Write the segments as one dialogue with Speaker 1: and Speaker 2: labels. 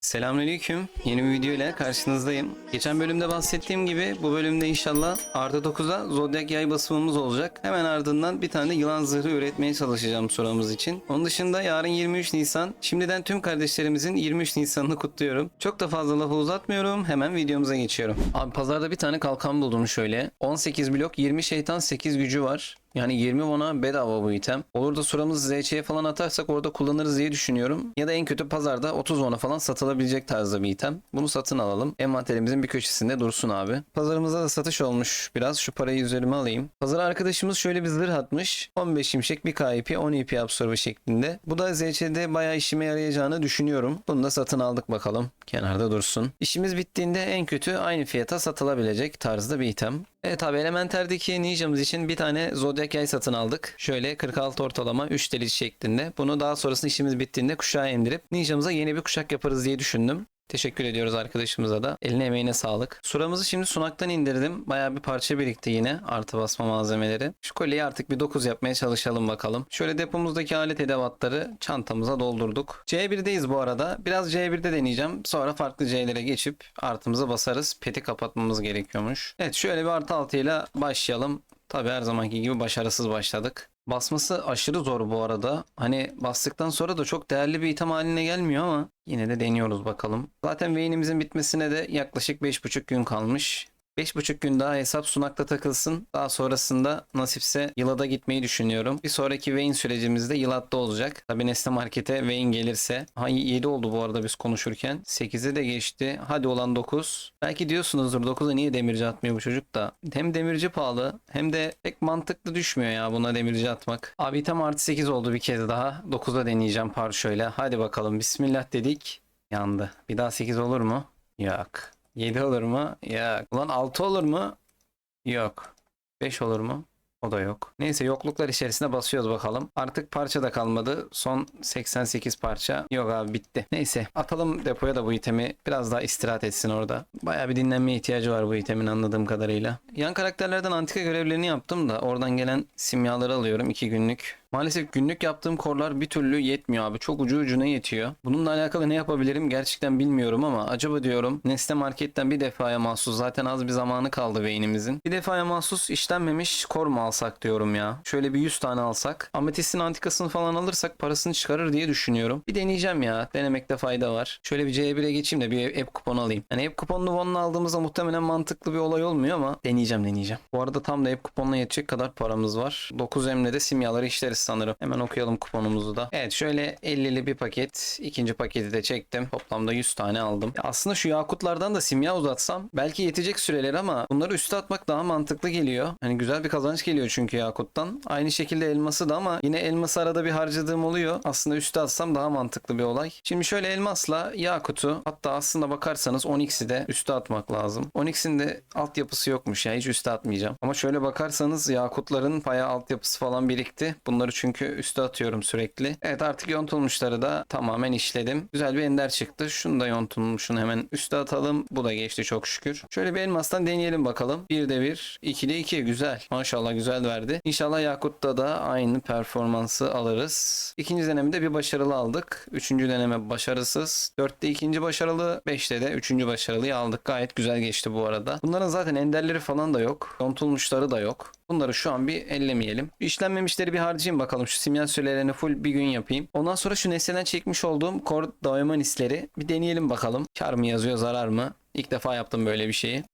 Speaker 1: Selamünaleyküm. Yeni bir video ile karşınızdayım. Geçen bölümde bahsettiğim gibi bu bölümde inşallah artı 9'a zodyak yay basımımız olacak. Hemen ardından bir tane yılan zırhı üretmeye çalışacağım suramız için. Onun dışında yarın 23 Nisan. Şimdiden tüm kardeşlerimizin 23 Nisan'ını kutluyorum. Çok da fazla lafı uzatmıyorum. Hemen videomuza geçiyorum. Abi pazarda bir tane kalkan buldum şöyle. 18 blok 20 şeytan 8 gücü var. Yani 20 won'a bedava bu item. Olur da suramız ZC'ye falan atarsak orada kullanırız diye düşünüyorum. Ya da en kötü pazarda 30 won'a falan satılabilecek tarzda bir item. Bunu satın alalım. Envanterimizin bir köşesinde dursun abi. Pazarımızda da satış olmuş. Biraz şu parayı üzerime alayım. Pazar arkadaşımız şöyle bir zırh atmış. 15 şimşek bir KP 10 EP absorbe şeklinde. Bu da ZC'de bayağı işime yarayacağını düşünüyorum. Bunu da satın aldık bakalım. Kenarda dursun. İşimiz bittiğinde en kötü aynı fiyata satılabilecek tarzda bir item. Evet abi Elementer'deki ninjamız için bir tane Zodiac yay satın aldık. Şöyle 46 ortalama 3 delici şeklinde. Bunu daha sonrasında işimiz bittiğinde kuşağa indirip ninjamıza yeni bir kuşak yaparız diye düşündüm. Teşekkür ediyoruz arkadaşımıza da. Eline emeğine sağlık. Suramızı şimdi sunaktan indirdim. Bayağı bir parça birikti yine. Artı basma malzemeleri. Şu kolyeyi artık bir 9 yapmaya çalışalım bakalım. Şöyle depomuzdaki alet edevatları çantamıza doldurduk. C1'deyiz bu arada. Biraz C1'de deneyeceğim. Sonra farklı C'lere geçip artımıza basarız. Peti kapatmamız gerekiyormuş. Evet şöyle bir artı 6 ile başlayalım. Tabi her zamanki gibi başarısız başladık. Basması aşırı zor bu arada. Hani bastıktan sonra da çok değerli bir item haline gelmiyor ama yine de deniyoruz bakalım. Zaten Vayne'imizin bitmesine de yaklaşık 5,5 gün kalmış. 5,5 gün daha hesap sunakta takılsın. Daha sonrasında nasipse Yılad'a gitmeyi düşünüyorum. Bir sonraki Vayne sürecimizde Yılad'da olacak. Tabi Nesne Market'e Vayne gelirse. Ha 7 oldu bu arada biz konuşurken. 8'e de geçti. Hadi olan 9. Belki diyorsunuzdur 9'a niye demirci atmıyor bu çocuk da. Hem demirci pahalı hem de pek mantıklı düşmüyor ya buna demirci atmak. Abi tam artı 8 oldu bir kez daha. 9'a deneyeceğim par. Hadi bakalım bismillah dedik. Yandı. Bir daha 8 olur mu? Yok. 7 olur mu? Yok. Ulan 6 olur mu? Yok. 5 olur mu? O da yok. Neyse yokluklar içerisinde basıyoruz bakalım. Artık parça da kalmadı. Son 88 parça. Yok abi bitti. Neyse atalım depoya da bu itemi. Biraz daha istirahat etsin orada. Baya bir dinlenmeye ihtiyacı var bu itemin anladığım kadarıyla. Yan karakterlerden antika görevlerini yaptım da oradan gelen simyaları alıyorum 2 günlük. Maalesef günlük yaptığım korlar bir türlü yetmiyor abi. Çok ucu ucuna yetiyor. Bununla alakalı ne yapabilirim gerçekten bilmiyorum ama acaba diyorum Nesne Market'ten bir defaya mahsus zaten az bir zamanı kaldı beynimizin. Bir defaya mahsus işlenmemiş kor mu alsak diyorum ya. Şöyle bir 100 tane alsak. Ametistin antikasını falan alırsak parasını çıkarır diye düşünüyorum. Bir deneyeceğim ya. Denemekte fayda var. Şöyle bir C1'e geçeyim de bir app kuponu alayım. Yani app kuponunu Von'la aldığımızda muhtemelen mantıklı bir olay olmuyor ama deneyeceğim deneyeceğim. Bu arada tam da app kuponuna yetecek kadar paramız var. 9 emle de simyaları işleriz sanırım. Hemen okuyalım kuponumuzu da. Evet şöyle 50'li bir paket. ikinci paketi de çektim. Toplamda 100 tane aldım. Ya aslında şu yakutlardan da simya uzatsam belki yetecek süreler ama bunları üste atmak daha mantıklı geliyor. Hani güzel bir kazanç geliyor çünkü yakuttan. Aynı şekilde elması da ama yine elması arada bir harcadığım oluyor. Aslında üste atsam daha mantıklı bir olay. Şimdi şöyle elmasla yakutu hatta aslında bakarsanız Onyx'i de üste atmak lazım. Onyx'in de altyapısı yokmuş ya hiç üste atmayacağım. Ama şöyle bakarsanız yakutların bayağı altyapısı falan birikti. Bunları çünkü üste atıyorum sürekli. Evet artık yontulmuşları da tamamen işledim. Güzel bir ender çıktı. Şunu da yontulmuşunu hemen üste atalım. Bu da geçti çok şükür. Şöyle bir elmastan deneyelim bakalım. 1'de 1, 2'de 2 güzel. Maşallah güzel verdi. İnşallah Yakut'ta da aynı performansı alırız. İkinci denemede bir başarılı aldık. Üçüncü deneme başarısız. Dörtte ikinci başarılı. Beşte de üçüncü başarılıyı aldık. Gayet güzel geçti bu arada. Bunların zaten enderleri falan da yok. Yontulmuşları da yok. Bunları şu an bir ellemeyelim. İşlenmemişleri bir harcayayım bakalım. Şu simya sürelerini full bir gün yapayım. Ondan sonra şu nesneden çekmiş olduğum kor dayamanistleri bir deneyelim bakalım. Kar mı yazıyor zarar mı? İlk defa yaptım böyle bir şeyi.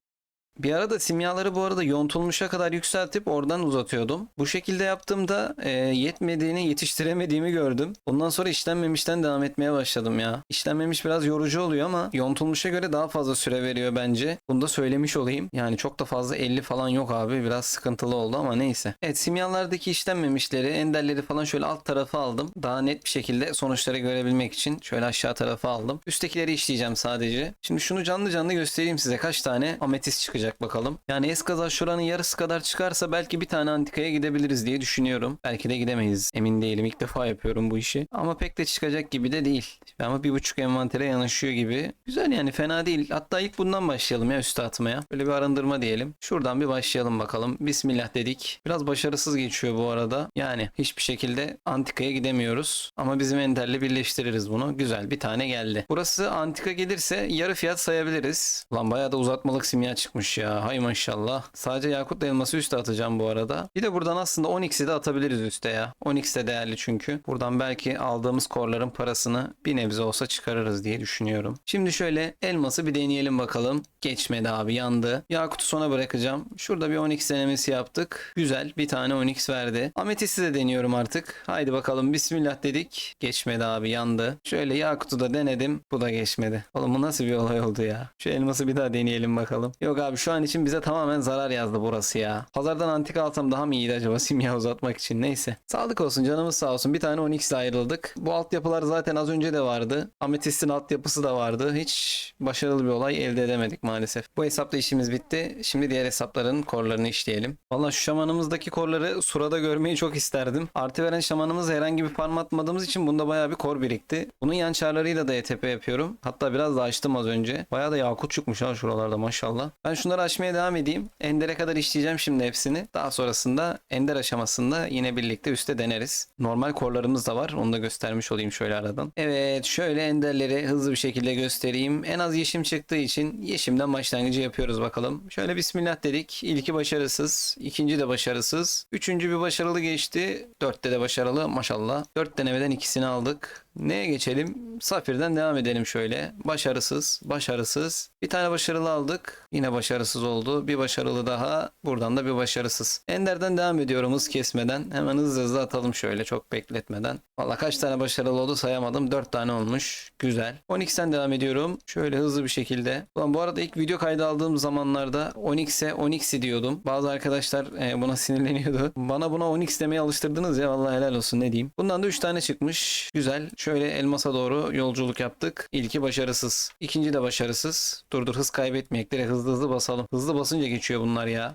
Speaker 1: Bir arada simyaları bu arada yontulmuşa kadar yükseltip oradan uzatıyordum. Bu şekilde yaptığımda e, yetmediğini yetiştiremediğimi gördüm. Ondan sonra işlenmemişten devam etmeye başladım ya. İşlenmemiş biraz yorucu oluyor ama yontulmuşa göre daha fazla süre veriyor bence. Bunu da söylemiş olayım. Yani çok da fazla 50 falan yok abi. Biraz sıkıntılı oldu ama neyse. Evet simyalardaki işlenmemişleri, enderleri falan şöyle alt tarafa aldım. Daha net bir şekilde sonuçları görebilmek için şöyle aşağı tarafa aldım. Üsttekileri işleyeceğim sadece. Şimdi şunu canlı canlı göstereyim size kaç tane ametist çıkacak çıkacak bakalım. Yani eskaza şuranın yarısı kadar çıkarsa belki bir tane antikaya gidebiliriz diye düşünüyorum. Belki de gidemeyiz. Emin değilim. İlk defa yapıyorum bu işi. Ama pek de çıkacak gibi de değil. Ama bir buçuk envantere yanaşıyor gibi. Güzel yani fena değil. Hatta ilk bundan başlayalım ya üste atmaya. Böyle bir arındırma diyelim. Şuradan bir başlayalım bakalım. Bismillah dedik. Biraz başarısız geçiyor bu arada. Yani hiçbir şekilde antikaya gidemiyoruz. Ama bizim enderle birleştiririz bunu. Güzel bir tane geldi. Burası antika gelirse yarı fiyat sayabiliriz. Lan bayağı da uzatmalık simya çıkmış ya. Hay maşallah. Sadece yakut elması üste atacağım bu arada. Bir de buradan aslında 10x'i de atabiliriz üste ya. 10x de değerli çünkü. Buradan belki aldığımız korların parasını bir nebze olsa çıkarırız diye düşünüyorum. Şimdi şöyle elması bir deneyelim bakalım. Geçmedi abi yandı. Yakut'u sona bırakacağım. Şurada bir 10x denemesi yaptık. Güzel bir tane 10x verdi. Ametist'i de deniyorum artık. Haydi bakalım bismillah dedik. Geçmedi abi yandı. Şöyle Yakut'u da denedim. Bu da geçmedi. Oğlum bu nasıl bir olay oldu ya? Şu elması bir daha deneyelim bakalım. Yok abi şu an için bize tamamen zarar yazdı burası ya. Pazardan antika alsam daha mı iyiydi acaba simya uzatmak için? Neyse. Sağlık olsun canımız sağ olsun. Bir tane 10x ile ayrıldık. Bu altyapılar zaten az önce de vardı. Ametist'in altyapısı da vardı. Hiç başarılı bir olay elde edemedik maalesef. Bu hesapta işimiz bitti. Şimdi diğer hesapların korlarını işleyelim. Valla şu şamanımızdaki korları surada görmeyi çok isterdim. Artı veren şamanımız herhangi bir farm atmadığımız için bunda bayağı bir kor birikti. Bunun yan çarlarıyla da ETP yapıyorum. Hatta biraz da açtım az önce. Bayağı da yakut çıkmış ha şuralarda maşallah. Ben şunları açmaya devam edeyim. Ender'e kadar işleyeceğim şimdi hepsini. Daha sonrasında Ender aşamasında yine birlikte üste deneriz. Normal korlarımız da var. Onu da göstermiş olayım şöyle aradan. Evet şöyle Ender'leri hızlı bir şekilde göstereyim. En az yeşim çıktığı için yeşimden başlangıcı yapıyoruz bakalım. Şöyle bismillah dedik. İlki başarısız. ikinci de başarısız. Üçüncü bir başarılı geçti. Dörtte de başarılı maşallah. Dört denemeden ikisini aldık. Neye geçelim? Safir'den devam edelim şöyle. Başarısız, başarısız. Bir tane başarılı aldık. Yine başarısız oldu. Bir başarılı daha. Buradan da bir başarısız. Ender'den devam ediyorum hız kesmeden. Hemen hızlı hızlı atalım şöyle çok bekletmeden. Valla kaç tane başarılı oldu sayamadım. 4 tane olmuş. Güzel. 12'sen devam ediyorum. Şöyle hızlı bir şekilde. Ulan bu arada ilk video kaydı aldığım zamanlarda 10x'e 10x'i diyordum. Bazı arkadaşlar e, buna sinirleniyordu. Bana buna 10x demeye alıştırdınız ya. Vallahi helal olsun ne diyeyim. Bundan da 3 tane çıkmış. Güzel. Şöyle elmasa doğru yolculuk yaptık. İlki başarısız. İkinci de başarısız. Dur dur hız kaybetmeyek. Direkt hızlı hızlı basalım. Hızlı basınca geçiyor bunlar ya.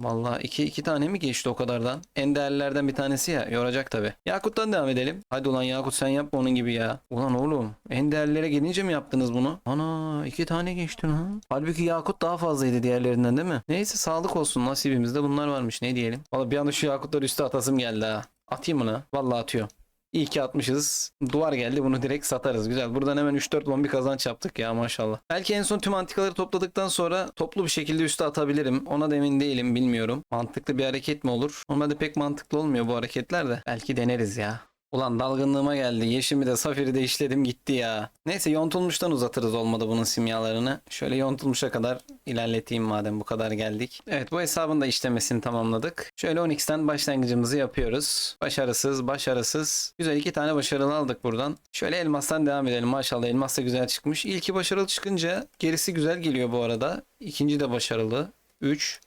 Speaker 1: Vallahi iki, iki tane mi geçti o kadardan? En değerlilerden bir tanesi ya. Yoracak tabi. Yakut'tan devam edelim. Hadi ulan Yakut sen yapma onun gibi ya. Ulan oğlum en değerlilere gelince mi yaptınız bunu? Ana iki tane geçti lan. Halbuki Yakut daha fazlaydı diğerlerinden değil mi? Neyse sağlık olsun nasibimizde bunlar varmış ne diyelim. Valla bir anda şu Yakutları üste atasım geldi ha. Atayım mı lan? Vallahi atıyor. İyi ki atmışız. Duvar geldi bunu direkt satarız. Güzel. Buradan hemen 3-4 bombi kazanç yaptık ya maşallah. Belki en son tüm antikaları topladıktan sonra toplu bir şekilde üste atabilirim. Ona da emin değilim bilmiyorum. Mantıklı bir hareket mi olur? Normalde pek mantıklı olmuyor bu hareketler de. Belki deneriz ya. Ulan dalgınlığıma geldi. Yeşimi de safiri de işledim gitti ya. Neyse yontulmuştan uzatırız olmadı bunun simyalarını. Şöyle yontulmuşa kadar ilerleteyim madem bu kadar geldik. Evet bu hesabın da işlemesini tamamladık. Şöyle 10x'ten başlangıcımızı yapıyoruz. Başarısız, başarısız. Güzel iki tane başarılı aldık buradan. Şöyle elmastan devam edelim. Maşallah elmas da güzel çıkmış. İlki başarılı çıkınca gerisi güzel geliyor bu arada. İkinci de başarılı. 3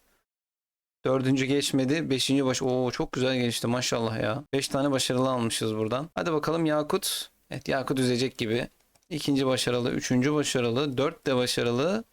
Speaker 1: Dördüncü geçmedi. Beşinci baş... Oo çok güzel geçti maşallah ya. Beş tane başarılı almışız buradan. Hadi bakalım Yakut. Evet Yakut üzecek gibi. İkinci başarılı. Üçüncü başarılı. Dört de başarılı.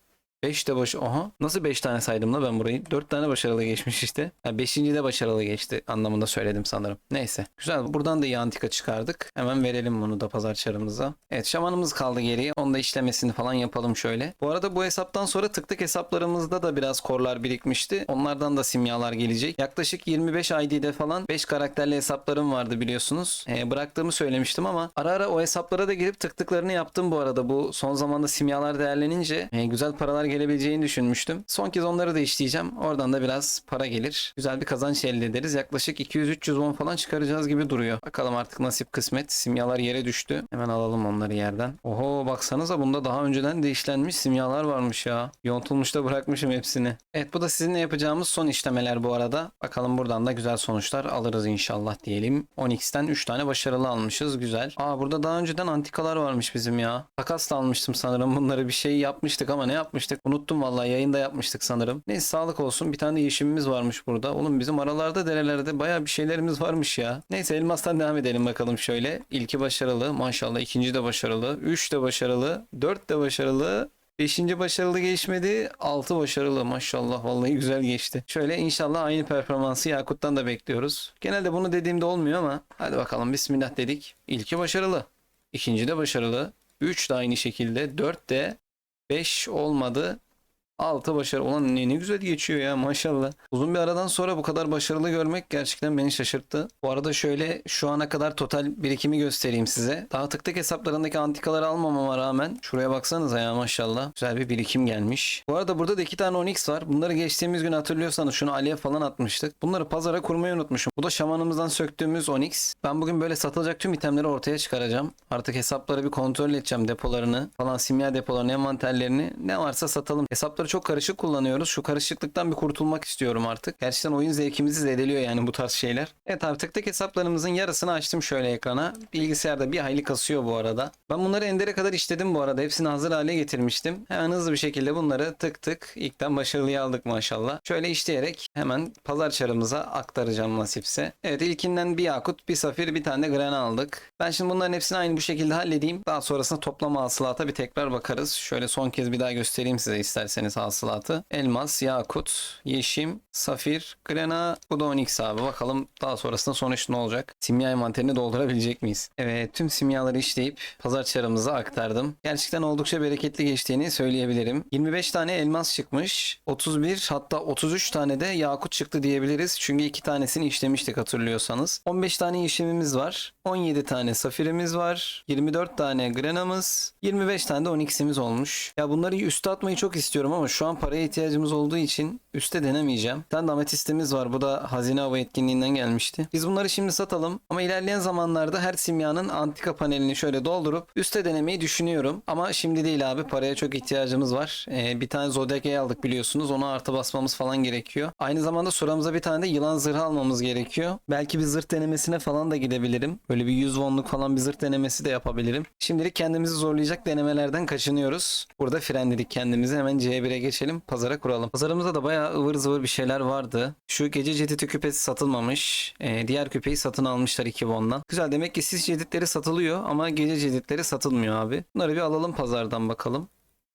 Speaker 1: 5 de baş... Aha. Nasıl 5 tane saydım la ben burayı? 4 tane başarılı geçmiş işte. 5. de başarılı geçti anlamında söyledim sanırım. Neyse. Güzel. Buradan da iyi antika çıkardık. Hemen verelim bunu da pazar çarımıza. Evet şamanımız kaldı geriye. Onu da işlemesini falan yapalım şöyle. Bu arada bu hesaptan sonra tık tık hesaplarımızda da biraz korlar birikmişti. Onlardan da simyalar gelecek. Yaklaşık 25 ID'de falan 5 karakterli hesaplarım vardı biliyorsunuz. Ee, bıraktığımı söylemiştim ama ara ara o hesaplara da girip tık tıklarını yaptım bu arada. Bu son zamanda simyalar değerlenince e, güzel paralar gelebileceğini düşünmüştüm. Son kez onları da işleyeceğim. Oradan da biraz para gelir. Güzel bir kazanç elde ederiz. Yaklaşık 200-300 won falan çıkaracağız gibi duruyor. Bakalım artık nasip kısmet. Simyalar yere düştü. Hemen alalım onları yerden. Oho baksanıza bunda daha önceden de simyalar varmış ya. Yontulmuş da bırakmışım hepsini. Evet bu da sizinle yapacağımız son işlemeler bu arada. Bakalım buradan da güzel sonuçlar alırız inşallah diyelim. 10x'ten 3 tane başarılı almışız. Güzel. Aa burada daha önceden antikalar varmış bizim ya. Takasla almıştım sanırım bunları bir şey yapmıştık ama ne yapmıştık? Unuttum vallahi yayında yapmıştık sanırım. Neyse sağlık olsun. Bir tane yeşimimiz varmış burada. Oğlum bizim aralarda derelerde baya bir şeylerimiz varmış ya. Neyse elmastan devam edelim bakalım şöyle. İlki başarılı. Maşallah ikinci de başarılı. Üç de başarılı. Dört de başarılı. Beşinci başarılı geçmedi. Altı başarılı maşallah vallahi güzel geçti. Şöyle inşallah aynı performansı Yakut'tan da bekliyoruz. Genelde bunu dediğimde olmuyor ama hadi bakalım bismillah dedik. İlki başarılı. İkinci de başarılı. Üç de aynı şekilde. Dört de beş olmadı. 6 başarı. Ulan ne, ne güzel geçiyor ya maşallah. Uzun bir aradan sonra bu kadar başarılı görmek gerçekten beni şaşırttı. Bu arada şöyle şu ana kadar total birikimi göstereyim size. Daha tık tık hesaplarındaki antikaları almamama rağmen şuraya baksanıza ya maşallah. Güzel bir birikim gelmiş. Bu arada burada da iki tane Onyx var. Bunları geçtiğimiz gün hatırlıyorsanız şunu Ali'ye falan atmıştık. Bunları pazara kurmayı unutmuşum. Bu da şamanımızdan söktüğümüz Onyx. Ben bugün böyle satılacak tüm itemleri ortaya çıkaracağım. Artık hesapları bir kontrol edeceğim depolarını falan simya depolarını envanterlerini ne varsa satalım. Hesapları çok karışık kullanıyoruz. Şu karışıklıktan bir kurtulmak istiyorum artık. Gerçekten oyun zevkimizi zedeliyor yani bu tarz şeyler. Evet abi tık tık hesaplarımızın yarısını açtım şöyle ekrana. Bilgisayarda bir hayli kasıyor bu arada. Ben bunları Ender'e kadar işledim bu arada. Hepsini hazır hale getirmiştim. Hemen hızlı bir şekilde bunları tık tık ilkten başarılıya aldık maşallah. Şöyle işleyerek hemen pazar çarımıza aktaracağım nasipse. Evet ilkinden bir yakut, bir safir, bir tane de grana aldık. Ben şimdi bunların hepsini aynı bu şekilde halledeyim. Daha sonrasında toplama hasılata bir tekrar bakarız. Şöyle son kez bir daha göstereyim size isterseniz hasılatı. Elmas, yakut, yeşim, safir, grana, bu da onyx abi. Bakalım daha sonrasında sonuç ne olacak? Simya envanterini doldurabilecek miyiz? Evet tüm simyaları işleyip pazar çarımıza aktardım. Gerçekten oldukça bereketli geçtiğini söyleyebilirim. 25 tane elmas çıkmış. 31 hatta 33 tane de yakut çıktı diyebiliriz. Çünkü iki tanesini işlemiştik hatırlıyorsanız. 15 tane işlemimiz var. 17 tane safirimiz var. 24 tane grenamız. 25 tane de onyx'imiz olmuş. Ya bunları üste atmayı çok istiyorum ama şu an paraya ihtiyacımız olduğu için üste denemeyeceğim. Bir tane de ametistimiz var. Bu da hazine hava etkinliğinden gelmişti. Biz bunları şimdi satalım. Ama ilerleyen zamanlarda her simyanın antika panelini şöyle doldurup üste denemeyi düşünüyorum. Ama şimdi değil abi. Paraya çok ihtiyacımız var. Ee, bir tane Zodiac Eye aldık biliyorsunuz. Ona artı basmamız falan gerekiyor. Aynı zamanda suramıza bir tane de yılan zırhı almamız gerekiyor. Belki bir zırh denemesine falan da gidebilirim. Böyle bir 100 wonluk falan bir zırh denemesi de yapabilirim. Şimdilik kendimizi zorlayacak denemelerden kaçınıyoruz. Burada frenledik kendimizi. Hemen C1'e geçelim. Pazara kuralım. Pazarımızda da bayağı ıvır zıvır bir şeyler vardı. Şu gece cediti küpesi satılmamış. Ee, diğer küpeyi satın almışlar 2 won'dan. Güzel demek ki sis ceditleri satılıyor ama gece ceditleri satılmıyor abi. Bunları bir alalım pazardan bakalım.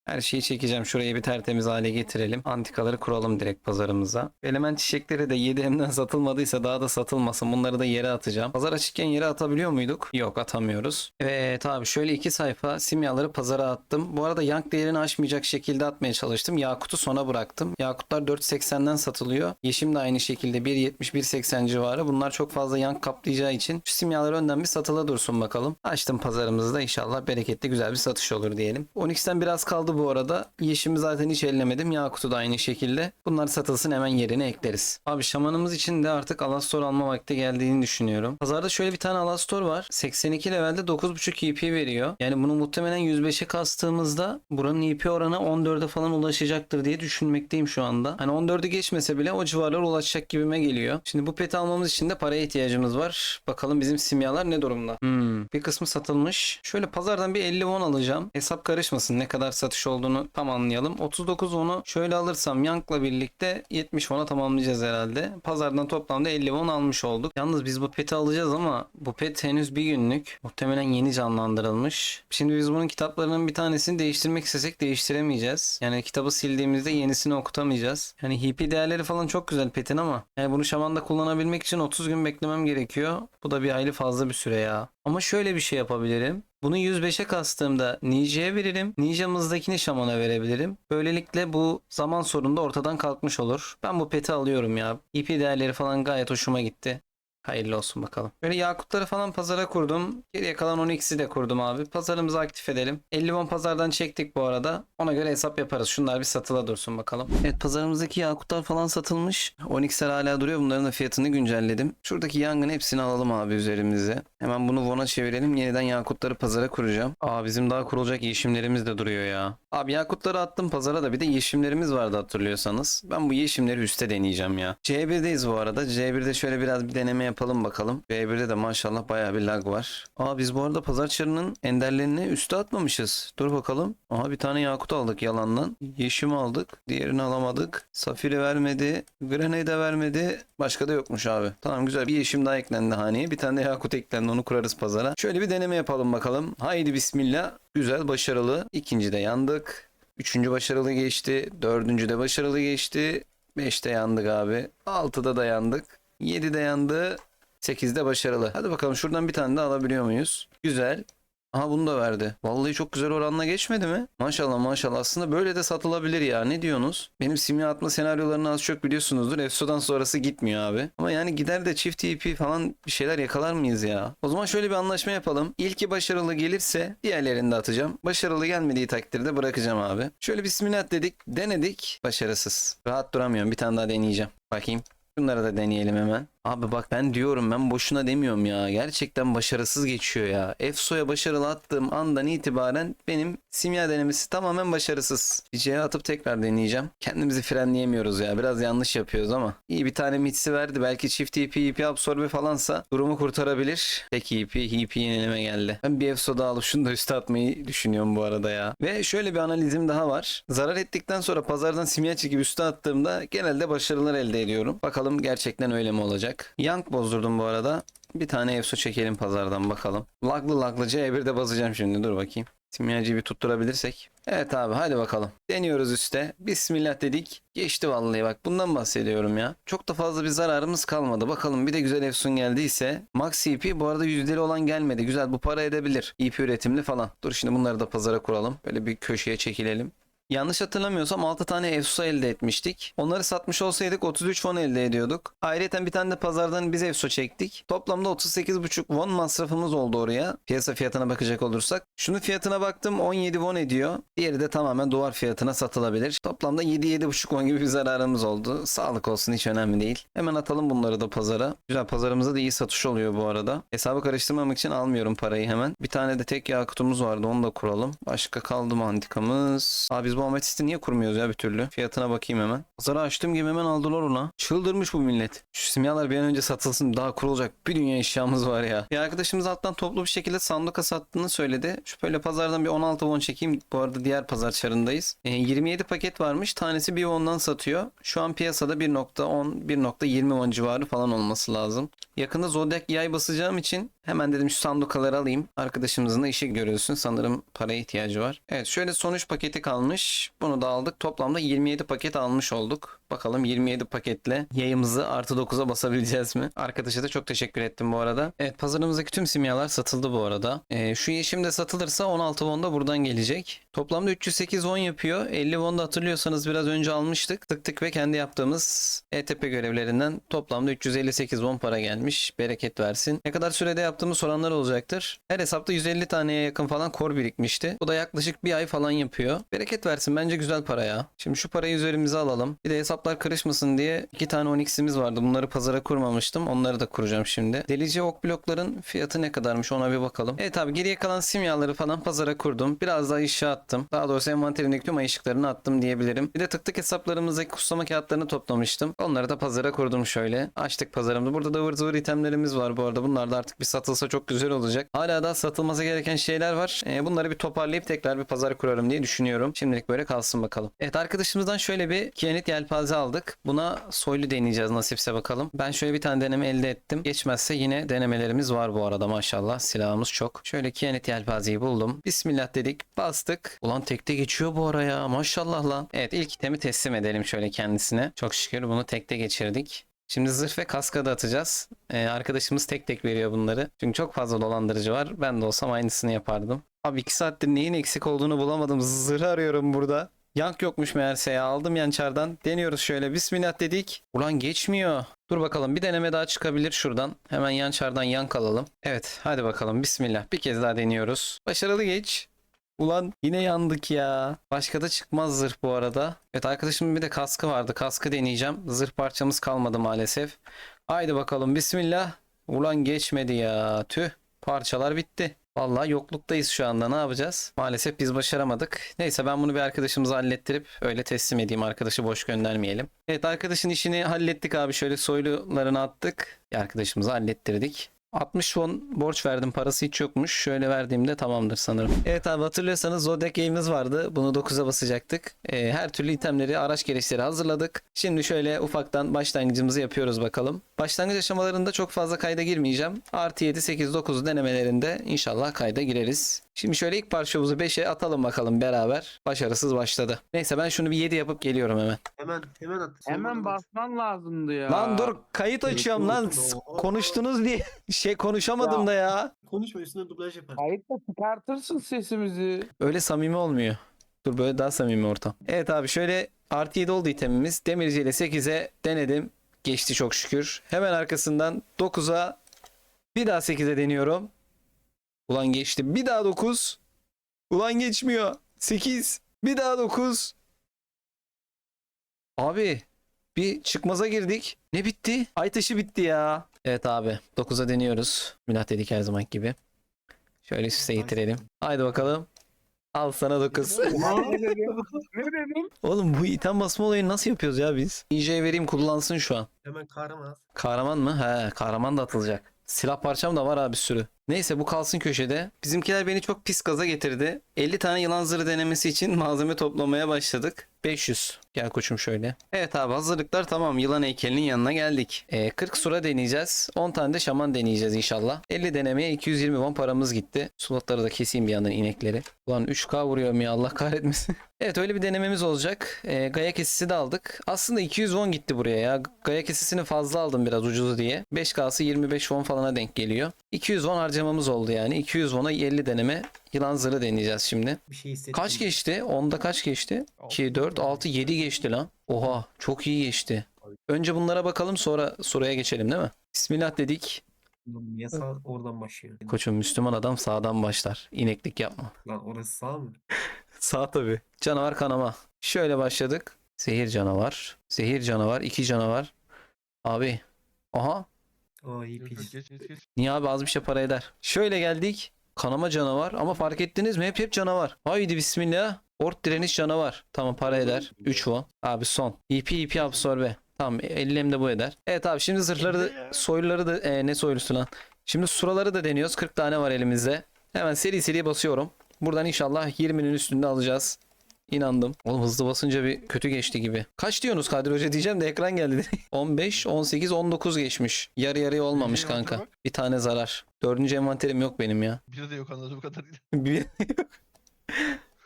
Speaker 1: Her şeyi çekeceğim. Şurayı bir tertemiz hale getirelim. Antikaları kuralım direkt pazarımıza. Element çiçekleri de 7M'den satılmadıysa daha da satılmasın. Bunları da yere atacağım. Pazar açıkken yere atabiliyor muyduk? Yok atamıyoruz. Evet abi şöyle iki sayfa simyaları pazara attım. Bu arada yank değerini aşmayacak şekilde atmaya çalıştım. Yakutu sona bıraktım. Yakutlar 4.80'den satılıyor. Yeşim de aynı şekilde 1.70-1.80 civarı. Bunlar çok fazla yank kaplayacağı için şu simyalar önden bir satıla dursun bakalım. Açtım pazarımızda inşallah bereketli güzel bir satış olur diyelim. Onyx'ten biraz kaldı bu arada. Yeşimi zaten hiç ellemedim. Yakutu da aynı şekilde. Bunlar satılsın hemen yerine ekleriz. Abi şamanımız için de artık Alastor alma vakti geldiğini düşünüyorum. Pazarda şöyle bir tane Alastor var. 82 levelde 9.5 EP veriyor. Yani bunu muhtemelen 105'e kastığımızda buranın EP oranı 14'e falan ulaşacaktır diye düşünmekteyim şu anda. Hani 14'ü geçmese bile o civarlara ulaşacak gibime geliyor. Şimdi bu peti almamız için de paraya ihtiyacımız var. Bakalım bizim simyalar ne durumda? Hmm, bir kısmı satılmış. Şöyle pazardan bir 50 won alacağım. Hesap karışmasın ne kadar satış olduğunu tam anlayalım. 39 won'u şöyle alırsam Yank'la birlikte 70 won'a tamamlayacağız herhalde. Pazardan toplamda 50 won almış olduk. Yalnız biz bu peti alacağız ama bu pet henüz bir günlük. Muhtemelen yeni canlandırılmış. Şimdi biz bunun kitaplarının bir tanesini değiştirmek istesek değiştiremeyeceğiz. Yani kitabı sildiğimizde yenisini okutamayacağız. Yani HP değerleri falan çok güzel petin ama yani bunu şamanda kullanabilmek için 30 gün beklemem gerekiyor. Bu da bir hayli fazla bir süre ya. Ama şöyle bir şey yapabilirim. Bunu 105'e kastığımda Ninja'ya veririm. Ninja'mızdakini Şaman'a verebilirim. Böylelikle bu zaman sorunu da ortadan kalkmış olur. Ben bu peti alıyorum ya. IP değerleri falan gayet hoşuma gitti. Hayırlı olsun bakalım. Böyle yakutları falan pazara kurdum. Geriye kalan 12'si de kurdum abi. Pazarımızı aktif edelim. 50 won pazardan çektik bu arada. Ona göre hesap yaparız. Şunlar bir satıla dursun bakalım. Evet pazarımızdaki yakutlar falan satılmış. 12'ler hala duruyor. Bunların da fiyatını güncelledim. Şuradaki yangın hepsini alalım abi üzerimize. Hemen bunu Von'a çevirelim. Yeniden yakutları pazara kuracağım. Aa bizim daha kurulacak yeşimlerimiz de duruyor ya. Abi yakutları attım pazara da bir de yeşimlerimiz vardı hatırlıyorsanız. Ben bu yeşimleri üste deneyeceğim ya. C1'deyiz bu arada. C1'de şöyle biraz bir deneme yapalım bakalım. C1'de de maşallah bayağı bir lag var. Aa biz bu arada pazar çarının enderlerini üste atmamışız. Dur bakalım. Aha bir tane yakut aldık yalandan. Yeşim aldık. Diğerini alamadık. Safiri vermedi. Granayı da vermedi. Başka da yokmuş abi. Tamam güzel. Bir yeşim daha eklendi haneye. Bir tane de yakut eklendi. Onu kurarız pazara. Şöyle bir deneme yapalım bakalım. Haydi bismillah. Güzel, başarılı. İkinci de yandık. Üçüncü başarılı geçti. Dördüncü de başarılı geçti. Beşte yandık abi. Altıda da yandık. Yedide yandı. Sekizde başarılı. Hadi bakalım şuradan bir tane de alabiliyor muyuz? Güzel. Aha bunu da verdi. Vallahi çok güzel oranla geçmedi mi? Maşallah maşallah. Aslında böyle de satılabilir ya. Ne diyorsunuz? Benim simya atma senaryolarını az çok biliyorsunuzdur. Efso'dan sonrası gitmiyor abi. Ama yani gider de çift TP falan bir şeyler yakalar mıyız ya? O zaman şöyle bir anlaşma yapalım. İlki başarılı gelirse diğerlerini de atacağım. Başarılı gelmediği takdirde bırakacağım abi. Şöyle bismillah dedik. Denedik. Başarısız. Rahat duramıyorum. Bir tane daha deneyeceğim. Bakayım. Bunları da deneyelim hemen. Abi bak ben diyorum ben boşuna demiyorum ya. Gerçekten başarısız geçiyor ya. Efso'ya başarılı attığım andan itibaren benim simya denemesi tamamen başarısız. C'ye atıp tekrar deneyeceğim. Kendimizi frenleyemiyoruz ya. Biraz yanlış yapıyoruz ama. İyi bir tane mitsi verdi. Belki çift EP, EP absorbe falansa durumu kurtarabilir. Peki EP, EP yenileme geldi. Ben bir Efso daha alıp şunu da üste atmayı düşünüyorum bu arada ya. Ve şöyle bir analizim daha var. Zarar ettikten sonra pazardan simya çekip üste attığımda genelde başarılar elde ediyorum. Bakalım gerçekten öyle mi olacak? Yank bozdurdum bu arada. Bir tane EFSO çekelim pazardan bakalım. Laglı laglı C1'de basacağım şimdi dur bakayım. Simyacıyı bir tutturabilirsek. Evet abi hadi bakalım. Deniyoruz üste. Bismillah dedik. Geçti vallahi bak bundan bahsediyorum ya. Çok da fazla bir zararımız kalmadı. Bakalım bir de güzel Efsun geldiyse. Max EP bu arada yüzdeli olan gelmedi. Güzel bu para edebilir. EP üretimli falan. Dur şimdi bunları da pazara kuralım. Böyle bir köşeye çekilelim. Yanlış hatırlamıyorsam 6 tane Efso elde etmiştik. Onları satmış olsaydık 33 won elde ediyorduk. Ayrıca bir tane de pazardan biz Efso çektik. Toplamda 38,5 won masrafımız oldu oraya. Piyasa fiyatına bakacak olursak. Şunun fiyatına baktım 17 won ediyor. Diğeri de tamamen duvar fiyatına satılabilir. Toplamda 7-7,5 won gibi bir zararımız oldu. Sağlık olsun hiç önemli değil. Hemen atalım bunları da pazara. Güzel pazarımızda da iyi satış oluyor bu arada. Hesabı karıştırmamak için almıyorum parayı hemen. Bir tane de tek yakutumuz vardı onu da kuralım. Başka kaldı mı antikamız? Abi biz bu ametisti niye kurmuyoruz ya bir türlü? Fiyatına bakayım hemen. Pazara açtığım gibi hemen aldılar ona. Çıldırmış bu millet. Şu simyalar bir an önce satılsın daha kurulacak bir dünya eşyamız var ya. Bir arkadaşımız alttan toplu bir şekilde sanduka sattığını söyledi. Şu böyle pazardan bir 16 won çekeyim. Bu arada diğer pazar çarındayız. E, 27 paket varmış. Tanesi 1 won'dan satıyor. Şu an piyasada 1.10 1.20 won civarı falan olması lazım. Yakında Zodiac yay basacağım için hemen dedim şu sandukaları alayım. Arkadaşımızın da işi görülsün. Sanırım paraya ihtiyacı var. Evet şöyle son 3 paketi kalmış. Bunu da aldık. Toplamda 27 paket almış olduk. Bakalım 27 paketle yayımızı artı 9'a basabileceğiz mi? Arkadaşa da çok teşekkür ettim bu arada. Evet pazarımızdaki tüm simyalar satıldı bu arada. Ee, şu yeşim de satılırsa 16 won da buradan gelecek. Toplamda 308 won yapıyor. 50 won da hatırlıyorsanız biraz önce almıştık. Tık tık ve kendi yaptığımız ETP görevlerinden toplamda 358 won para gelmiş. Bereket versin. Ne kadar sürede yaptığımı soranlar olacaktır. Her hesapta 150 taneye yakın falan kor birikmişti. Bu da yaklaşık bir ay falan yapıyor. Bereket versin bence güzel para ya. Şimdi şu parayı üzerimize alalım. Bir de hesaplar karışmasın diye iki tane 12'simiz vardı. Bunları pazara kurmamıştım. Onları da kuracağım şimdi. Delici ok blokların fiyatı ne kadarmış ona bir bakalım. Evet abi geriye kalan simyaları falan pazara kurdum. Biraz daha işe attım. Daha doğrusu envanterimdeki tüm ay ışıklarını attım diyebilirim. Bir de tık tık hesaplarımızdaki kutsama kağıtlarını toplamıştım. Onları da pazara kurdum şöyle. Açtık pazarımızı. Burada da ıvır zıvır itemlerimiz var bu arada. Bunlar da artık bir satılsa çok güzel olacak. Hala daha satılması gereken şeyler var. Ee, bunları bir toparlayıp tekrar bir pazar kurarım diye düşünüyorum. Şimdilik böyle kalsın bakalım. Evet arkadaşımızdan şöyle bir kiyanit yelpaze aldık. Buna soylu deneyeceğiz nasipse bakalım. Ben şöyle bir tane deneme elde ettim. Geçmezse yine denemelerimiz var bu arada maşallah. Silahımız çok. Şöyle kiyanit yelpazeyi buldum. Bismillah dedik. Bastık. Ulan tekte geçiyor bu araya. Maşallah lan. Evet ilk itemi teslim edelim şöyle kendisine. Çok şükür bunu tekte geçirdik. Şimdi zırh ve kaska da atacağız. Ee, arkadaşımız tek tek veriyor bunları. Çünkü çok fazla dolandırıcı var. Ben de olsam aynısını yapardım. Abi 2 saattir neyin eksik olduğunu bulamadım. Zırh arıyorum burada. Yank yokmuş meğerse ya. Aldım yançardan. Deniyoruz şöyle. Bismillah dedik. Ulan geçmiyor. Dur bakalım bir deneme daha çıkabilir şuradan. Hemen yançardan yank alalım. Evet hadi bakalım. Bismillah. Bir kez daha deniyoruz. Başarılı geç. Ulan yine yandık ya. Başka da çıkmaz zırh bu arada. Evet arkadaşımın bir de kaskı vardı. Kaskı deneyeceğim. Zırh parçamız kalmadı maalesef. Haydi bakalım bismillah. Ulan geçmedi ya. Tüh. Parçalar bitti. Vallahi yokluktayız şu anda ne yapacağız? Maalesef biz başaramadık. Neyse ben bunu bir arkadaşımıza hallettirip öyle teslim edeyim. Arkadaşı boş göndermeyelim. Evet arkadaşın işini hallettik abi. Şöyle soylularını attık. Bir arkadaşımıza hallettirdik. 60 won borç verdim parası hiç yokmuş. Şöyle verdiğimde tamamdır sanırım. Evet abi hatırlıyorsanız Zodiac Game'imiz vardı. Bunu 9'a basacaktık. Ee, her türlü itemleri, araç gereçleri hazırladık. Şimdi şöyle ufaktan başlangıcımızı yapıyoruz bakalım. Başlangıç aşamalarında çok fazla kayda girmeyeceğim. Artı 7, 8, 9 denemelerinde inşallah kayda gireriz. Şimdi şöyle ilk parçamızı 5'e atalım bakalım beraber. Başarısız başladı. Neyse ben şunu bir 7 yapıp geliyorum hemen.
Speaker 2: Hemen hemen at.
Speaker 3: Hemen basman lazımdı ya.
Speaker 1: Lan dur kayıt açıyorum lan. S- Konuştunuz diye şey konuşamadım da ya.
Speaker 2: Konuşma üstüne dublaj yapar.
Speaker 3: Kayıtla çıkartırsın sesimizi.
Speaker 1: Öyle samimi olmuyor. Dur böyle daha samimi ortam. Evet abi şöyle artı 7 oldu itemimiz. Demirci ile 8'e denedim. Geçti çok şükür. Hemen arkasından 9'a bir daha 8'e deniyorum. Ulan geçti. Bir daha 9. Ulan geçmiyor. 8. Bir daha 9. Abi bir çıkmaza girdik. Ne bitti? Ay taşı bitti ya. Evet abi 9'a deniyoruz. Milat dedik her zaman gibi. Şöyle üst üste getirelim. Haydi bakalım. Al sana 9.
Speaker 3: ne dedim?
Speaker 1: Oğlum bu item basma olayını nasıl yapıyoruz ya biz? İyice vereyim kullansın şu an.
Speaker 2: Hemen kahraman.
Speaker 1: Kahraman mı? He kahraman da atılacak. Silah parçam da var abi sürü. Neyse bu kalsın köşede. Bizimkiler beni çok pis gaza getirdi. 50 tane yılan zırhı denemesi için malzeme toplamaya başladık. 500. Gel koçum şöyle. Evet abi hazırlıklar tamam. Yılan heykelinin yanına geldik. Ee, 40 sura deneyeceğiz. 10 tane de şaman deneyeceğiz inşallah. 50 denemeye 220 won paramız gitti. Slotları da keseyim bir yandan inekleri. Ulan 3K vuruyorum ya Allah kahretmesin. evet öyle bir denememiz olacak. Ee, Gaya kesisi de aldık. Aslında 200 won gitti buraya ya. Gaya kesisini fazla aldım biraz ucuz diye. 5K'sı 25 won falana denk geliyor. 200 won harcamamız oldu yani. 200 won'a 50 deneme yılan zırhı deneyeceğiz şimdi.
Speaker 2: Bir şey hissettim.
Speaker 1: Kaç geçti? Onda kaç geçti? 2, 4, 6, 7 geçti lan. Oha çok iyi geçti. Önce bunlara bakalım sonra soruya geçelim değil mi? Bismillah dedik.
Speaker 2: Niye sağ oradan başlıyor?
Speaker 1: Koçum Müslüman adam sağdan başlar. İneklik yapma.
Speaker 2: Lan orası sağ mı?
Speaker 1: Sağ tabi. Canavar kanama. Şöyle başladık. Zehir canavar. Zehir canavar. iki canavar. Abi. Aha.
Speaker 2: Aa iyi
Speaker 4: Geç,
Speaker 2: pis.
Speaker 4: geç, geç, geç.
Speaker 1: Niye abi az bir şey para eder. Şöyle geldik. Kanama canavar ama fark ettiniz mi? Hep hep canavar. Haydi bismillah. Ort direniş canavar. Tamam para eder. 3 won. Abi son. EP EP absorbe. Tamam 50 hem de bu eder. Evet abi şimdi zırhları da soyluları da e, ne soylusu lan. Şimdi suraları da deniyoruz. 40 tane var elimizde. Hemen seri seri basıyorum. Buradan inşallah 20'nin üstünde alacağız. İnandım. Oğlum hızlı basınca bir kötü geçti gibi. Kaç diyorsunuz Kadir Hoca diyeceğim de ekran geldi. 15, 18, 19 geçmiş. Yarı yarıya olmamış
Speaker 4: envantere
Speaker 1: kanka.
Speaker 4: bak.
Speaker 1: Bir tane zarar. Dördüncü envanterim yok benim ya.
Speaker 4: Bir de yok anladığım kadarıyla.
Speaker 1: Bir-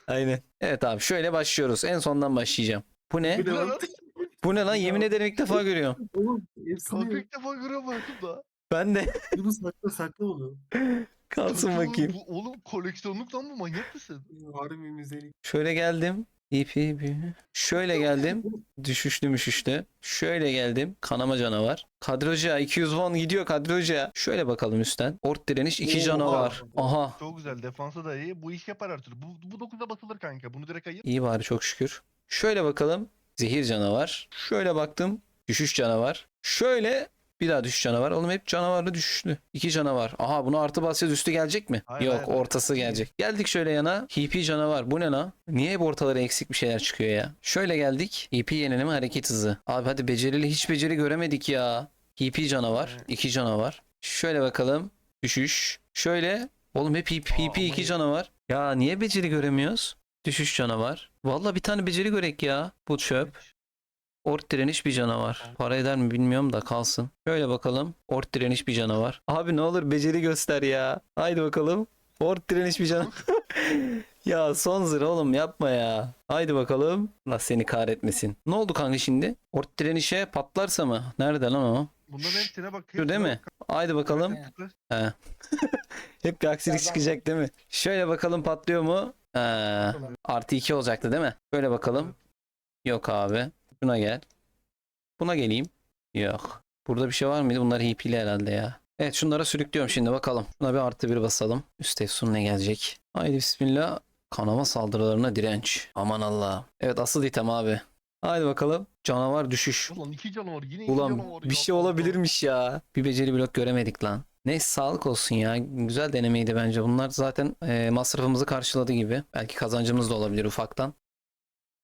Speaker 1: Aynen. Evet abi şöyle başlıyoruz. En sondan başlayacağım. Bu ne?
Speaker 2: Bu ne lan?
Speaker 1: Bu ne lan? Yemin ederim ilk defa görüyorum.
Speaker 2: Oğlum
Speaker 4: Kanka
Speaker 2: hepsini
Speaker 4: ilk defa görüyorum hayatımda.
Speaker 1: Ben de
Speaker 2: bunu sakla sakla bunu.
Speaker 1: kalsın
Speaker 4: Kanka
Speaker 1: bakayım.
Speaker 4: Bu, oğlum koleksiyonluk lan bu manyak mısın?
Speaker 2: Harbi müzelik.
Speaker 1: Şöyle geldim. İpi bir- Şöyle geldim. Düşüşlü müşüşlü. Şöyle geldim. Kanama canavar. Kadri Hoca 200 won gidiyor Kadri Hoca. Şöyle bakalım üstten. Ort direniş 2
Speaker 2: Oha.
Speaker 1: canavar. Aha.
Speaker 4: Çok güzel defansa da iyi. Bu iş yapar türlü. Bu, bu 9'da basılır kanka. Bunu direkt ayır.
Speaker 1: İyi bari çok şükür. Şöyle bakalım. Zehir canavar. Şöyle baktım. Düşüş canavar. Şöyle bir daha düşüş canavar. Oğlum hep canavarlı düşüşlü. İki canavar. Aha bunu artı basacağız üstü gelecek mi?
Speaker 4: Hayır,
Speaker 1: Yok
Speaker 4: hayır.
Speaker 1: ortası gelecek. Geldik şöyle yana. HP canavar. Bu ne lan? Niye hep ortaları eksik bir şeyler çıkıyor ya? Şöyle geldik. HP yenileme hareket hızı. Abi hadi becerili hiç beceri göremedik ya. HP canavar. İki canavar. Şöyle bakalım. Düşüş. Şöyle. Oğlum hep HP,
Speaker 4: Aa,
Speaker 1: HP iki canavar. Ya niye beceri göremiyoruz? Düşüş canavar. Valla bir tane beceri görek ya. Bu çöp. Ort direniş bir canavar. Para eder mi bilmiyorum da kalsın. Şöyle bakalım. Ort direniş bir canavar. Abi ne olur beceri göster ya. Haydi bakalım. Ort direniş bir canavar. ya son zırh oğlum yapma ya. Haydi bakalım. Allah seni kahretmesin. Ne oldu kanka şimdi? Ort direnişe patlarsa mı? Nerede lan o?
Speaker 4: Bunların hepsine bak.
Speaker 1: Şu değil mi? Haydi bakalım. He. Hep bir aksilik çıkacak değil mi? Şöyle bakalım patlıyor mu? He. Artı 2 olacaktı değil mi? Böyle bakalım. Yok abi. Buna gel. Buna geleyim. Yok. Burada bir şey var mıydı? Bunlar HP'li herhalde ya. Evet şunlara sürüklüyorum şimdi bakalım. Şuna bir artı bir basalım. Üst efsun ne gelecek? Haydi bismillah. Kanama saldırılarına direnç. Aman Allah. Evet asıl item abi. Haydi bakalım. Canavar düşüş.
Speaker 4: Ulan iki canavar yine iki
Speaker 1: Ulan
Speaker 4: canavar.
Speaker 1: bir
Speaker 4: ya.
Speaker 1: şey olabilirmiş ya. Bir beceri blok göremedik lan. Neyse sağlık olsun ya. Güzel denemeydi bence. Bunlar zaten e, masrafımızı karşıladı gibi. Belki kazancımız da olabilir ufaktan.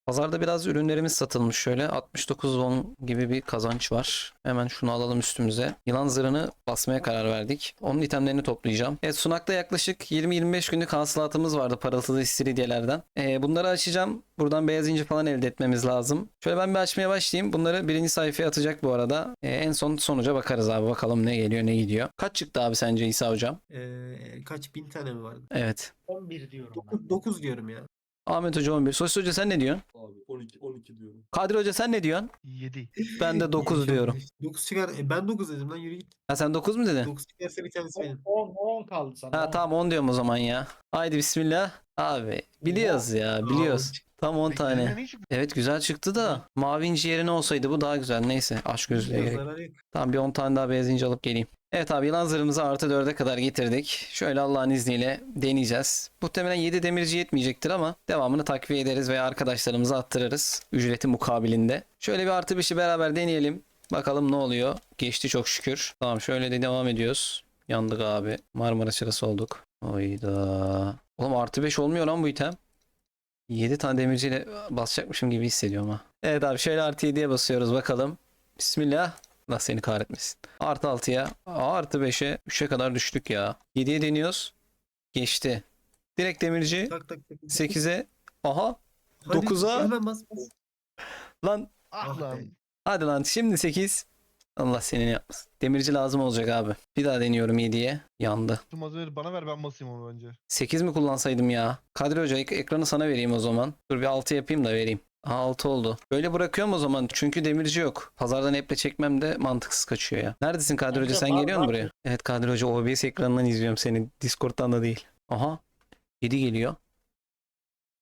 Speaker 1: Pazarda biraz ürünlerimiz satılmış şöyle. 69 won gibi bir kazanç var. Hemen şunu alalım üstümüze. Yılan zırhını basmaya karar verdik. Onun itemlerini toplayacağım. Evet sunakta yaklaşık 20-25 günlük hasılatımız vardı parıltılı istiridyelerden. Ee, bunları açacağım. Buradan beyaz inci falan elde etmemiz lazım. Şöyle ben bir açmaya başlayayım. Bunları birinci sayfaya atacak bu arada. Ee, en son sonuca bakarız abi. Bakalım ne geliyor ne gidiyor. Kaç çıktı abi sence İsa hocam?
Speaker 2: Ee, kaç bin tane mi vardı?
Speaker 1: Evet.
Speaker 5: 11 diyorum ben.
Speaker 2: 9 diyorum ya.
Speaker 1: Ahmet Hoca 11. Sosis Hoca sen ne diyorsun?
Speaker 6: Abi 12 12 diyorum.
Speaker 1: Kadir Hoca sen ne diyorsun?
Speaker 4: 7.
Speaker 1: Ben de 9 diyorum.
Speaker 2: 9 çıkar. E, ben 9 dedim lan yürü git.
Speaker 1: Ha sen 9 mu dedin?
Speaker 2: 9 çıkarsa bir tanesi benim.
Speaker 5: 10 10 kaldı sana.
Speaker 1: Ha
Speaker 5: 10.
Speaker 1: tamam 10 diyorum o zaman ya. Haydi bismillah. Abi biliyoruz ya biliyoruz. Tam 10 tane. Evet güzel çıktı da mavi inci yerine olsaydı bu daha güzel. Neyse aç gözlüğe gerek.
Speaker 2: Zarar yok.
Speaker 1: Tamam bir 10 tane daha beyaz inci alıp geleyim. Evet abi yılan zırhımızı artı 4'e kadar getirdik. Şöyle Allah'ın izniyle deneyeceğiz. Muhtemelen 7 demirci yetmeyecektir ama devamını takviye ederiz veya arkadaşlarımıza attırırız. Ücreti mukabilinde. Şöyle bir artı 5'i beraber deneyelim. Bakalım ne oluyor. Geçti çok şükür. Tamam şöyle de devam ediyoruz. Yandık abi. Marmara çırası olduk. Oyda. Oğlum artı 5 olmuyor lan bu item. 7 tane demirciyle basacakmışım gibi hissediyorum ha. Evet abi şöyle artı 7'ye basıyoruz bakalım. Bismillah. Allah seni kahretmesin. Artı 6'ya. Artı 5'e. 3'e kadar düştük ya. 7'ye deniyoruz. Geçti. Direkt demirci.
Speaker 2: Tak tak tak.
Speaker 1: 8'e. Aha.
Speaker 2: Hadi,
Speaker 1: 9'a.
Speaker 2: Hemen bas bas.
Speaker 1: Lan.
Speaker 4: Ah lan.
Speaker 1: Hadi lan. Şimdi 8. Allah seni ne yapmasın. Demirci lazım olacak abi. Bir daha deniyorum 7'ye. Yandı.
Speaker 4: Tüm bana ver ben basayım onu önce.
Speaker 1: 8 mi kullansaydım ya? Kadri Hoca ek- ekranı sana vereyim o zaman. Dur bir 6 yapayım da vereyim. Aha 6 oldu. Böyle bırakıyorum o zaman çünkü demirci yok. Pazardan eple çekmem de mantıksız kaçıyor ya. Neredesin
Speaker 5: Kanka,
Speaker 1: Hoca sen geliyor musun buraya? Evet Kadri Hoca OBS ekranından izliyorum seni. Discord'dan da değil. Aha 7 geliyor.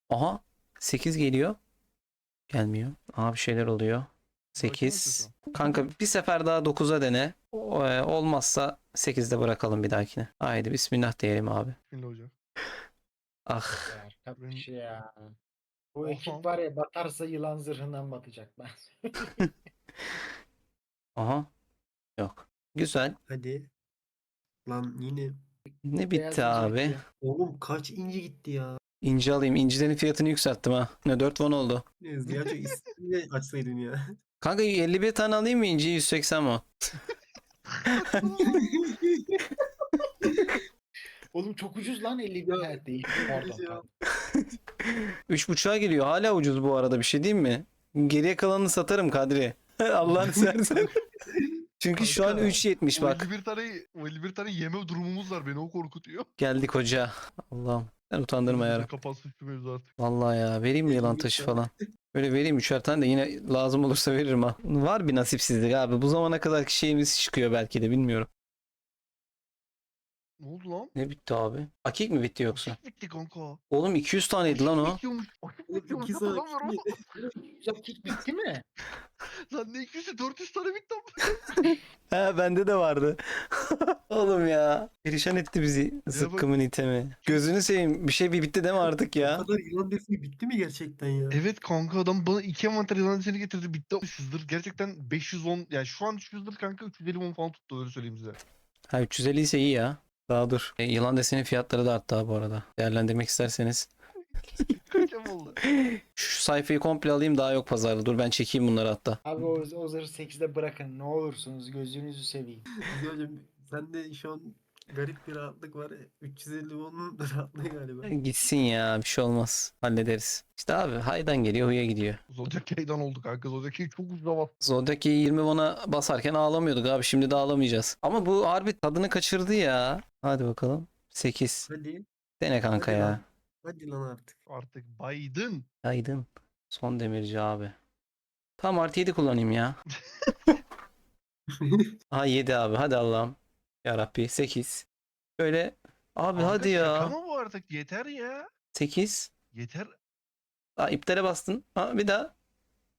Speaker 1: Aha 8 geliyor. Gelmiyor. Aha bir şeyler oluyor.
Speaker 4: Bakıyor
Speaker 1: 8.
Speaker 4: musun
Speaker 1: Kanka bir sefer daha 9'a dene. E, olmazsa 8'de bırakalım bir dahakine. Haydi bismillah diyelim abi.
Speaker 4: Bismillah hocam.
Speaker 1: Ah
Speaker 4: Ben-
Speaker 5: şey ya. Bu ekip var ya batarsa yılan zırhından batacak ben.
Speaker 1: Aha. Yok. Güzel.
Speaker 2: Hadi. Lan yine.
Speaker 1: Ne
Speaker 5: Beyaz
Speaker 1: bitti
Speaker 5: inci
Speaker 1: abi?
Speaker 5: bitti.
Speaker 2: Oğlum kaç inci gitti ya.
Speaker 1: İnci alayım. İncilerin fiyatını yükselttim ha. Ne 4 won oldu.
Speaker 2: Neyse ya çok ismini açsaydın ya.
Speaker 1: Kanka 51 tane alayım mı inci 180 won?
Speaker 5: Oğlum çok ucuz lan 50 bin evet değil. Pardon.
Speaker 2: ya.
Speaker 5: pardon.
Speaker 1: 3.5'a geliyor. Hala ucuz bu arada bir şey diyeyim mi? Geriye kalanını satarım Kadri. Allah'ını seversen. Çünkü şu an
Speaker 4: Kanka,
Speaker 1: 3.70
Speaker 4: O
Speaker 1: bak.
Speaker 4: 51 tane, o 51 tane yeme durumumuz var beni o korkutuyor.
Speaker 1: Geldik hoca. Allah'ım. Sen utandırma ya.
Speaker 4: Kapatsın şu mevzu artık.
Speaker 1: Vallahi ya. Vereyim mi yılan taşı falan? Böyle vereyim üçer tane de yine lazım olursa veririm ha. Var bir nasipsizlik abi. Bu zamana kadar şeyimiz çıkıyor belki de bilmiyorum.
Speaker 4: Ne oldu lan?
Speaker 1: Ne bitti abi? Akik mi bitti yoksa?
Speaker 4: Akik bitti kanka.
Speaker 1: Oğlum 200 taneydi lan o.
Speaker 4: Bitiyormuş. Akik bitiyormuş.
Speaker 5: kick bitti mi?
Speaker 4: Lan ne 200'ü 400 tane bitti
Speaker 1: He bende de vardı. Oğlum ya. Perişan etti bizi zıkkımın itemi. Gözünü seveyim. Bir şey bir bitti deme artık
Speaker 2: Bu
Speaker 1: ya.
Speaker 2: kadar yılan defini bitti mi gerçekten ya?
Speaker 4: Evet kanka adam bana iki envanter yılan getirdi bitti 300'dür. Gerçekten 510 yani şu an 300'dür kanka 350 won falan tuttu öyle söyleyeyim size.
Speaker 1: Ha 350 ise iyi ya. Daha dur. E, yılan desenin fiyatları da arttı ha bu arada. Değerlendirmek isterseniz. Şu sayfayı komple alayım daha yok pazarda. Dur ben çekeyim bunları hatta.
Speaker 5: Abi o, o zırhı 8'de bırakın ne olursunuz gözünüzü seveyim.
Speaker 2: Hocam sende şu an garip bir rahatlık var. 350 won'un rahatlığı galiba.
Speaker 1: Gitsin ya bir şey olmaz. Hallederiz. İşte abi haydan geliyor huya gidiyor.
Speaker 4: Zodiac Yay'dan oldu kanka. Zodiac Yay çok uzun bas.
Speaker 1: Zodiac'i 20 won'a basarken ağlamıyorduk abi. Şimdi de ağlamayacağız. Ama bu harbi tadını kaçırdı ya. Hadi bakalım. 8.
Speaker 2: Hadi.
Speaker 1: Dene kanka
Speaker 2: Hadi
Speaker 1: ya.
Speaker 2: lan. Hadi lan artık.
Speaker 4: Artık Biden.
Speaker 1: Aydın. Son demirci abi. Tamam artı 7 kullanayım ya. Ha 7 abi hadi Allah'ım. Yarabbi 8. Böyle abi
Speaker 4: Kanka
Speaker 1: hadi ya.
Speaker 4: mı bu artık? Yeter ya.
Speaker 1: 8.
Speaker 4: Yeter
Speaker 1: Aa, iptale bastın. Ha bir daha.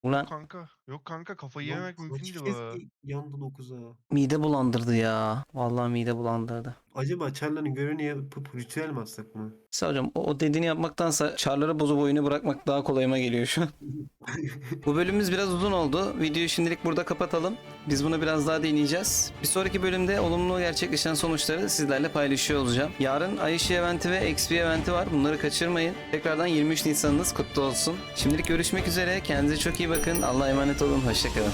Speaker 1: Ulan
Speaker 4: kanka. Yok kanka kafayı
Speaker 2: Lan
Speaker 4: yemek mümkün
Speaker 2: kaç
Speaker 4: değil
Speaker 2: kez
Speaker 4: bu.
Speaker 2: yandı 9'a.
Speaker 1: mide bulandırdı ya. Vallahi mide bulandırdı.
Speaker 2: Acaba Charla'nın görevini yapıp ritüel mi atsak mı?
Speaker 1: Hocam o, o dediğini yapmaktansa çarları bozup oyunu bırakmak daha kolayıma geliyor şu an. Bu bölümümüz biraz uzun oldu. Videoyu şimdilik burada kapatalım. Biz bunu biraz daha deneyeceğiz. Bir sonraki bölümde olumlu gerçekleşen sonuçları sizlerle paylaşıyor olacağım. Yarın Ay ışığı eventi ve XP eventi var. Bunları kaçırmayın. Tekrardan 23 Nisan'ınız kutlu olsun. Şimdilik görüşmek üzere. Kendinize çok iyi bakın. Allah'a emanet olun. Hoşçakalın.